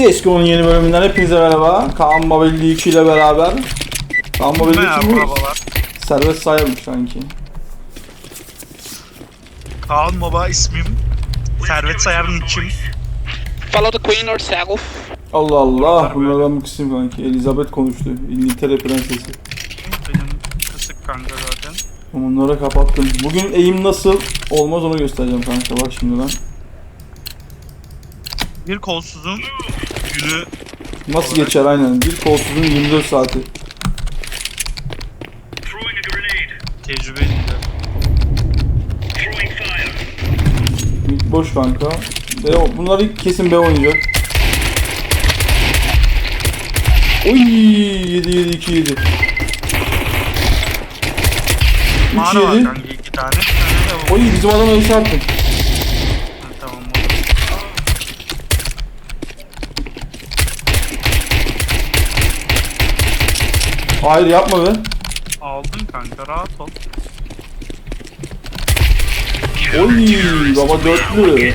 CSGO'nun yeni bölümünden hepinize merhaba. Kaan Babelli 2 ile beraber. Kaan Babelli 2 mi? Merhabalar. Servet sayarmış sanki. Kaan Baba ismim. Servet Sayar nikim. Follow the queen herself. Allah Allah. Oralar Bunlardan bir kısım kanki. Elizabeth konuştu. İngiltere prensesi. Benim kısık kanka zaten. Bunları kapattım. Bugün eğim nasıl olmaz onu göstereceğim kanka. Bak şimdi lan. Bir kolsuzun günü Nasıl geçer aynen. Bir kolsuzun 24 saati. Fire. Mid boş kanka. B, bunları kesin B oynayacak. Oy 7 7 2 7. 3 Mağara var 7. kanka iki tane. Bir tane de Oy bizim adam öyle şey yaptı. Ha, Tamam oldu. Hayır yapma be. Aldın kanka rahat ol. Oy baba dörtlü.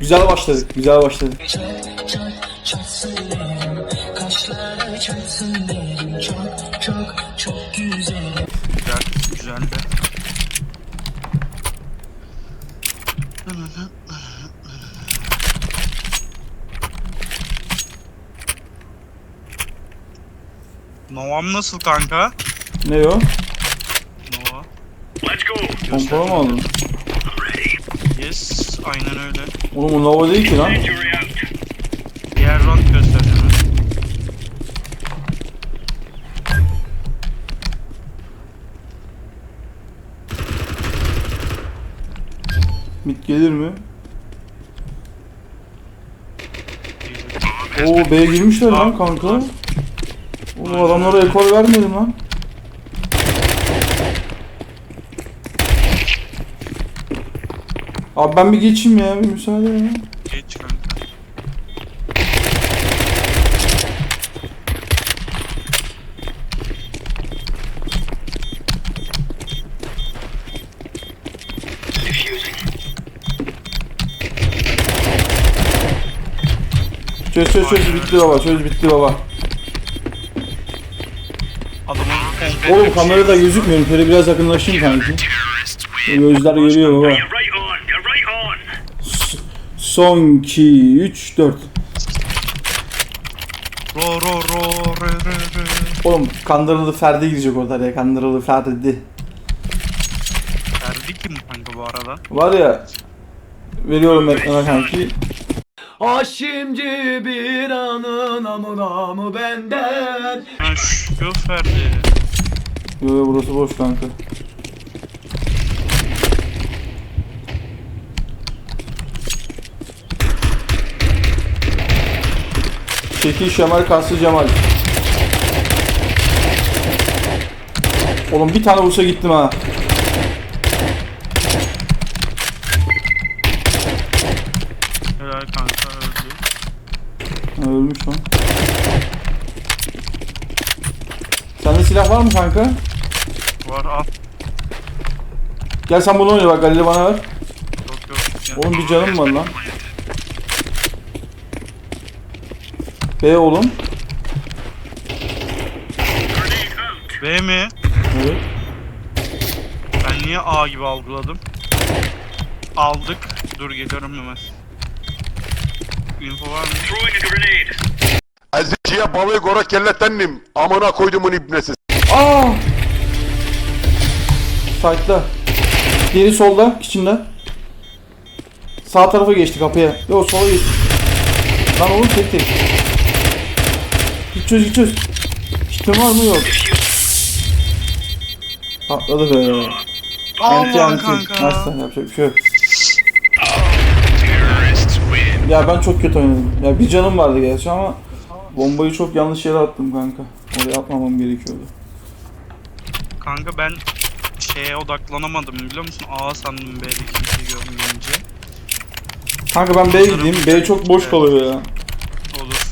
Güzel başladık. Güzel başladık. Güzel. Güzel de. Nova'm nasıl kanka? Ne o? Nova. Let's go. Pompalı mı aldın? Yes, aynen öyle. Oğlum o Nova değil ki lan. Injury out. Diğer round göstereceğim. Mid gelir mi? Oo B'ye girmişler lan kanka. Oğlum adamlara ekol vermedim lan. Abi ben bir geçeyim ya bir müsaade ya. Geç kanka. Çöz çöz çöz bitti baba çöz bitti baba. Oğlum kamerada gözükmüyorum şöyle biraz yakınlaşayım kanki. Gözler görüyor baba. Son 2 3 4. ro ro ro re re re. Oğlum kandırıldı Ferdi gidecek orada ya kandırıldı Ferdi. Ferdi kim kanka bu arada? Var ya veriyorum ekrana kanki. Ha şimdi bir anın amına mı benden Ha şu Ferdi. Yo yo burası boş kanka. Şekil Şemal Kaslı Cemal. Oğlum bir tane vursa gittim ha. Helal kanka öldü. ha ölmüş lan. Sende silah var mı kanka? Var al. Gel sen bunu oyna bak Galil'i bana ver. Yok yok. Ya. Oğlum bir canım var lan. B oğlum. B mi? Evet. Ben niye A gibi algıladım? Aldık. Dur geliyorum hemen. Info var mı? Throwing a grenade. Eziciye balığı gora kellettendim. Amına koydumun ibnesi. Aa! Sight'ta. Diğeri solda, içinde. Sağ tarafa geçti kapıya. Yok sola geçti. Lan oğlum tek tek. Git çöz. Kitin var mı yok. Patladı be. Anti anti. Nasıl yapacak bir şey yok. Ya ben çok kötü oynadım. Ya bir canım vardı gerçi ama bombayı çok yanlış yere attım kanka. Oraya atmamam gerekiyordu. Kanka ben şeye odaklanamadım biliyor musun? A sandım B'de kimseyi görmeyince. Kanka ben B'ye gideyim. B çok boş kalıyor ya. Olur.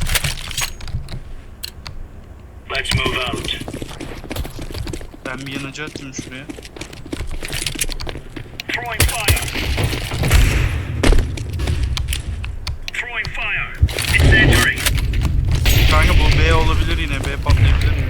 Let's move out. Ben bir yanıcı attım şuraya. Throwing fire. Throwing fire. It's entering. Kanka bu B olabilir yine. B patlayabilir mi?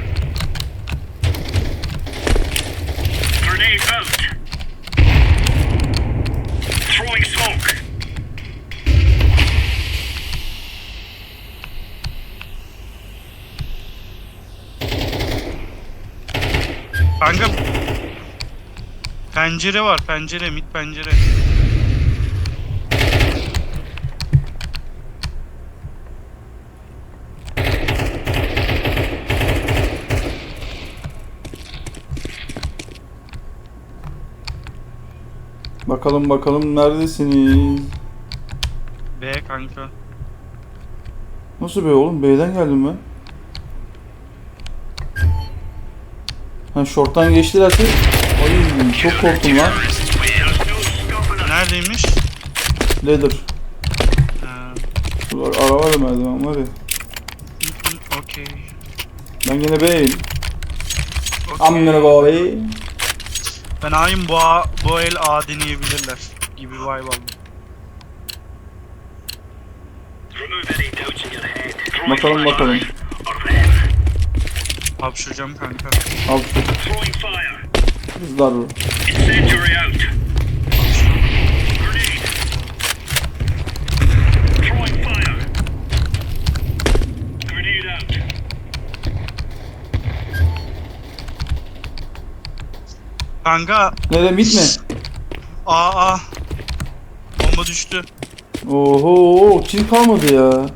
Pencere var pencere mid pencere. Bakalım bakalım neredesiniz? B kanka. Nasıl be oğlum? B'den geldim ben. Ha short'tan geçtilerse Ay çok korktum lan. Neredeymiş? Ladder. Ha, Şurada ara var ya merdiven var ya. Okey. Ben gene B'yim. okey. I'm gonna go away. Ben ayım bu, bu el A deneyebilirler gibi vibe aldım. Bakalım bakalım. Hapşıracağım kanka. Al şu. Grenade out. Kanka Nereye mid mi? A A. Bomba düştü. Oho kill kalmadı ya.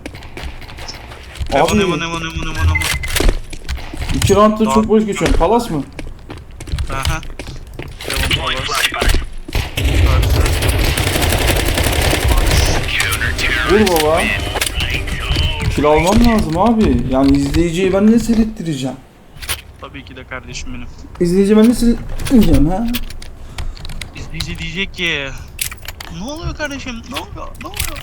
Evan Abi Evan Evan Evan Evan Evan. İki roundda çok boş geçiyorum. Palas mı? Aha. Vur baba. Kill almam lazım abi. Yani izleyiciyi ben ne seyrettireceğim? Tabii ki de kardeşim benim. İzleyici ben ne seyrettireceğim ha? İzleyici diyecek ki ne oluyor kardeşim? Ne oluyor? Ne oluyor?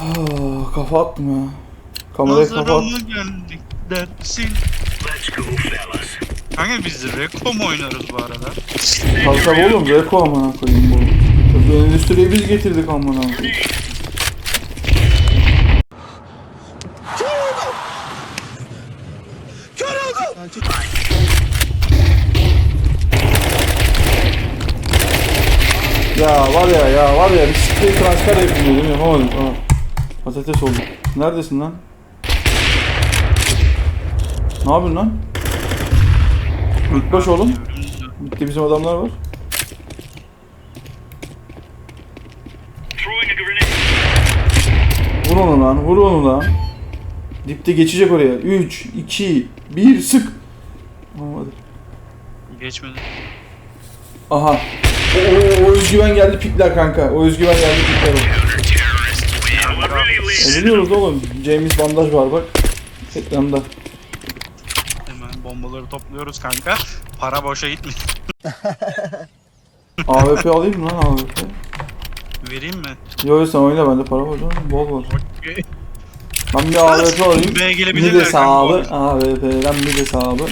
Ah, kafa attım ya. Kameraya kafa Nazara attım. Dersin? Let's go, fellas. Kanka biz Reko mu oynarız bu arada? Tabii tabii oğlum Reko amına koyayım bu. Bu endüstriyi biz getirdik amına koyayım. Ya var ya ya var ya bir sprey transfer yapayım dedim yapamadım. Aa, patates oldu. Neredesin lan? Ne yapıyorsun lan? Bitbaş oğlum. Bitti bizim adamlar var. Vur onu lan, vur onu lan. Dipte geçecek oraya. 3, 2, 1, sık. Olmadı. Geçmedi. Aha. O, o, o özgüven geldi pikler kanka. O özgüven geldi pikler. E biliyoruz oğlum. James bandaj var bak. Ekranda. Bombaları topluyoruz kanka. Para boşa gitmiyor. AWP alayım mı lan AWP? Vereyim mi? Yo yo sen oyna bende para var canım. Bol var. Okey. Ben bir AWP alayım. B'ye gelebilirler hesabı. kanka. AWP'den mid hesabı.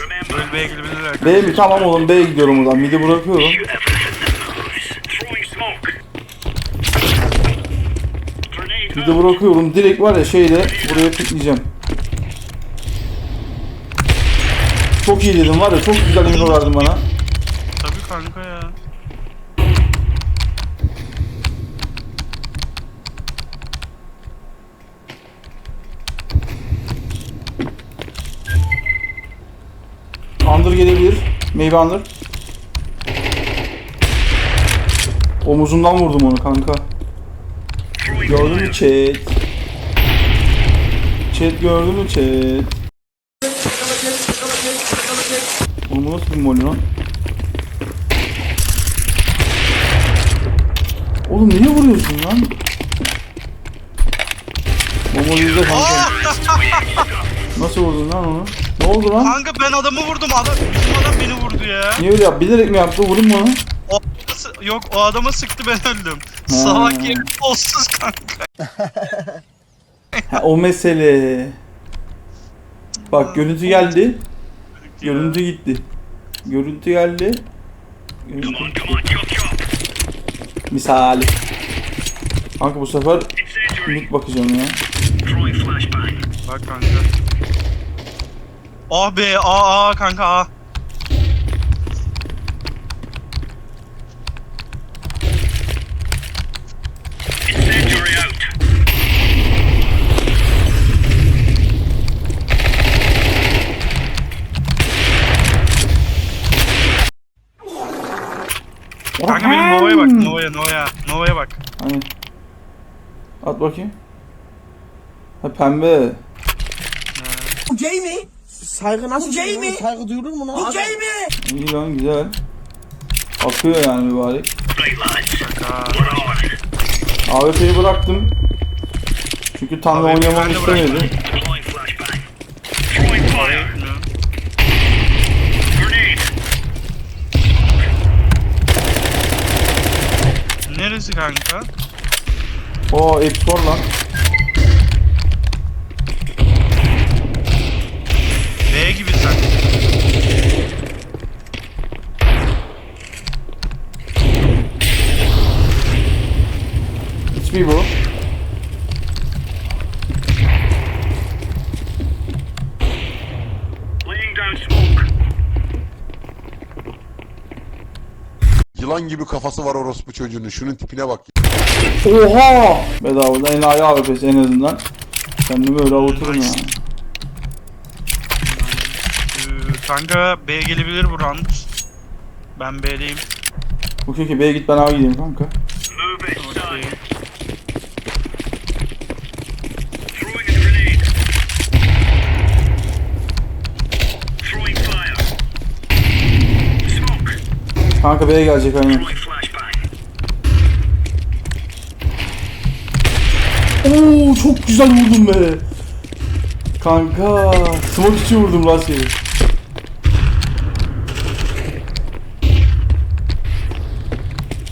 Remember, Böyle B'ye gelebilirler. B mi? Tamam oğlum B'ye gidiyorum buradan. Mid'i bırakıyorum. Mid'i bırakıyorum. Direkt var ya şeyle buraya tıklayacağım. Çok iyi dedim var ya çok güzel info verdin bana. Tabii kanka ya. Under gelebilir. Meyve under. Omuzundan vurdum onu kanka. Gördün mü chat? Chat gördün mü chat? Oğlum bu nasıl bir molly lan? Oğlum niye vuruyorsun lan? Bu molly de kanka. Nasıl vurdun lan onu? Ne oldu lan? Kanka ben adamı vurdum. Adam, bizim adam beni vurdu ya. Niye öyle yap? Bilerek mi yaptı? Vurun mu onu? O, yok o adama sıktı ben öldüm. Salak yerim olsuz kanka. Ha, o mesele. Bak görüntü geldi. Görüntü gitti. Görüntü geldi. Görüntü. Misali. Kanka bu sefer mid bakacağım ya. Bak kanka. A B A A kanka A. Kanka benim Nova'ya bak. Nova'ya Nova'ya. Nova'ya bak. Hani. At bakayım. Ha pembe. Bu gay mi? Saygı nasıl gay mi? Saygı duyulur mu lan? Bu gay mi? İyi lan güzel. Akıyor yani mübarek. AWP'yi bıraktım. Çünkü tam da oynamamı istemedi. Neresi kanka? O X4 lan. B gibi sen. Hiçbir bu. Yılan gibi kafası var orospu çocuğunun. Şunun tipine bak. Oha! Bedavadan enayi AWP'si en azından. Kendimi öyle avuturum ya. Ee, kanka B gelebilir bu round. Ben B'deyim. Okey ki B'ye git ben A'ya gideyim kanka. Move it, Kanka B'ye gelecek aynen. Oo çok güzel vurdum be. Kanka smoke içi vurdum lan seni.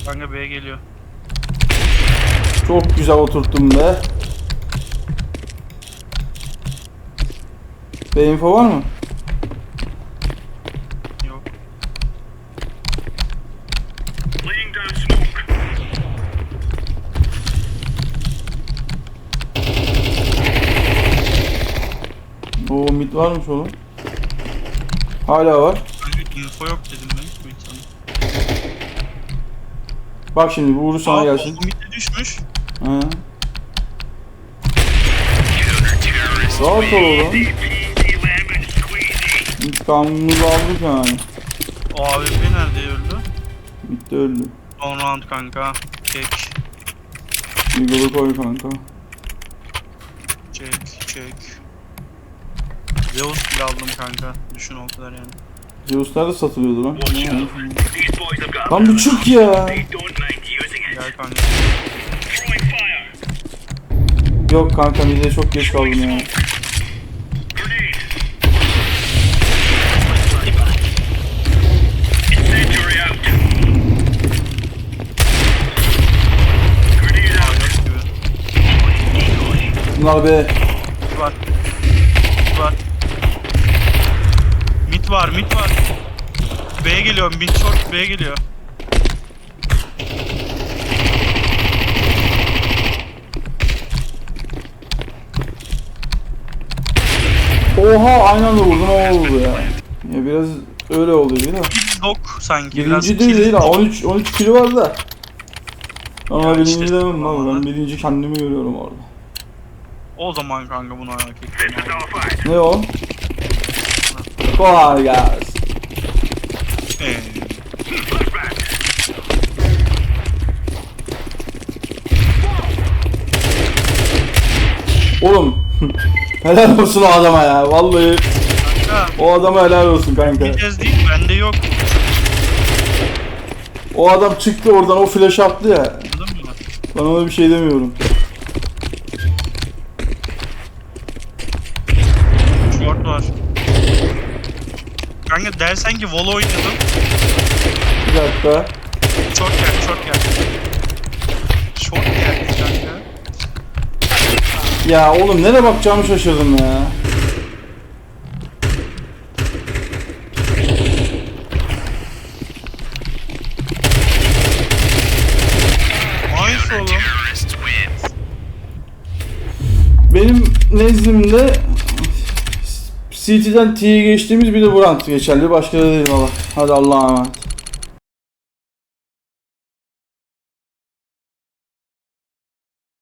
Kanka B geliyor. Çok güzel oturttum be. B info var mı? Yok. Laying down smoke. Oo mid varmış oğlum. Hala var. İnfo yok dedim ben bu insana. Bak şimdi bu vuruş sana Aa, gelsin. bomba midde düşmüş. Ha. Rahat ol oğlum. İntikamımızı aldık yani. O AWP nerede öldü? Bitti öldü. Son round kanka. Çek. Eagle'ı koy kanka. Çek. Çek. Zeus bile aldım kanka. Düşün o kadar yani. Zeus nerede satılıyordu lan? Lan bu çık ya. Gel kanka. Yok kanka mid'e çok geç kaldım ya. Bunlar be. Mid var, mid var. B'ye geliyor, mid short B'ye geliyor. Oha aynı anda vurdum o oldu ya. Ya biraz öyle oldu değil mi? Dok sanki. biraz Birinci değil değil ha. dok. 13 13 kilo var da. Ama birinci işte demem lan. ama. Ben birinci kendimi görüyorum orada. O zaman kanka bunu hak ettim. Ne o? Ee, Flashbang. Oğlum. helal olsun o adama ya. Vallahi kanka, o adama helal olsun kanka. kez değil, bende yok. O adam çıktı oradan o flash attı ya. Ben ona bir şey demiyorum. Short var. Kanka dersen ki Volo oynadım. Bir dakika. Short geldi, short geldi. Short geldi kanka. Ya oğlum nereye bakacağımı şaşırdım ya. Nice oğlum. Benim nezdimde CT'den T'ye geçtiğimiz bir de Brand geçerli. Başka da değil valla. Hadi Allah'a emanet.